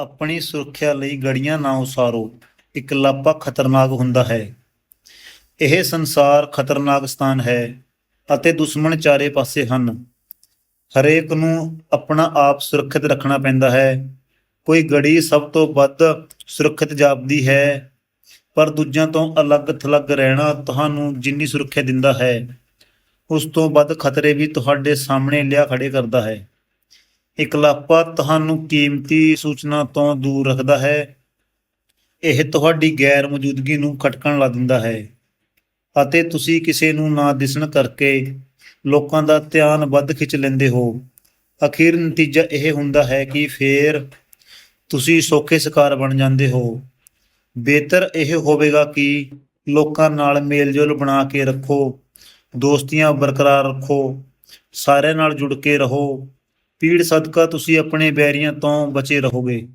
ਆਪਣੀ ਸੁਰੱਖਿਆ ਲਈ ਗੜੀਆਂ ਨਾ ਉਸਾਰੋ ਇਕਲੱਪਾ ਖਤਰਨਾਕ ਹੁੰਦਾ ਹੈ। ਇਹ ਸੰਸਾਰ ਖਤਰਨਾਕ ਸਥਾਨ ਹੈ ਅਤੇ ਦੁਸ਼ਮਣ ਚਾਰੇ ਪਾਸੇ ਹਨ। ਹਰੇਕ ਨੂੰ ਆਪਣਾ ਆਪ ਸੁਰੱਖਿਅਤ ਰੱਖਣਾ ਪੈਂਦਾ ਹੈ। ਕੋਈ ਗੜੀ ਸਭ ਤੋਂ ਵੱਧ ਸੁਰੱਖਿਅਤ ਜਾਪਦੀ ਹੈ, ਪਰ ਦੂਜਿਆਂ ਤੋਂ ਅਲੱਗ-ਥਲੱਗ ਰਹਿਣਾ ਤੁਹਾਨੂੰ ਜਿੰਨੀ ਸੁਰੱਖਿਆ ਦਿੰਦਾ ਹੈ, ਉਸ ਤੋਂ ਵੱਧ ਖਤਰੇ ਵੀ ਤੁਹਾਡੇ ਸਾਹਮਣੇ ਲਿਆ ਖੜੇ ਕਰਦਾ ਹੈ। ਇਕਲਾਪਾ ਤੁਹਾਨੂੰ ਕੀਮਤੀ ਸੂਚਨਾ ਤੋਂ ਦੂਰ ਰੱਖਦਾ ਹੈ। ਇਹ ਤੁਹਾਡੀ ਗੈਰ ਮੌਜੂਦਗੀ ਨੂੰ ਖਟਕਣ ਲਾ ਦਿੰਦਾ ਹੈ ਅਤੇ ਤੁਸੀਂ ਕਿਸੇ ਨੂੰ ਨਾ ਦਿਸਣ ਕਰਕੇ ਲੋਕਾਂ ਦਾ ਧਿਆਨ ਵੱਧ ਖਿੱਚ ਲੈਂਦੇ ਹੋ। ਅਖੀਰ ਨਤੀਜਾ ਇਹ ਹੁੰਦਾ ਹੈ ਕਿ ਫੇਰ ਤੁਸੀਂ ਸੌਖੇ ਸ਼ਿਕਾਰ ਬਣ ਜਾਂਦੇ ਹੋ। ਬਿਹਤਰ ਇਹ ਹੋਵੇਗਾ ਕਿ ਲੋਕਾਂ ਨਾਲ ਮੇਲਜੋਲ ਬਣਾ ਕੇ ਰੱਖੋ, ਦੋਸਤੀਆਂ ਬਰਕਰਾਰ ਰੱਖੋ, ਸਾਰਿਆਂ ਨਾਲ ਜੁੜ ਕੇ ਰਹੋ ਪੀੜ ਸਦਕਾ ਤੁਸੀਂ ਆਪਣੇ ਬੈਰੀਆਂ ਤੋਂ ਬਚੇ ਰਹੋਗੇ।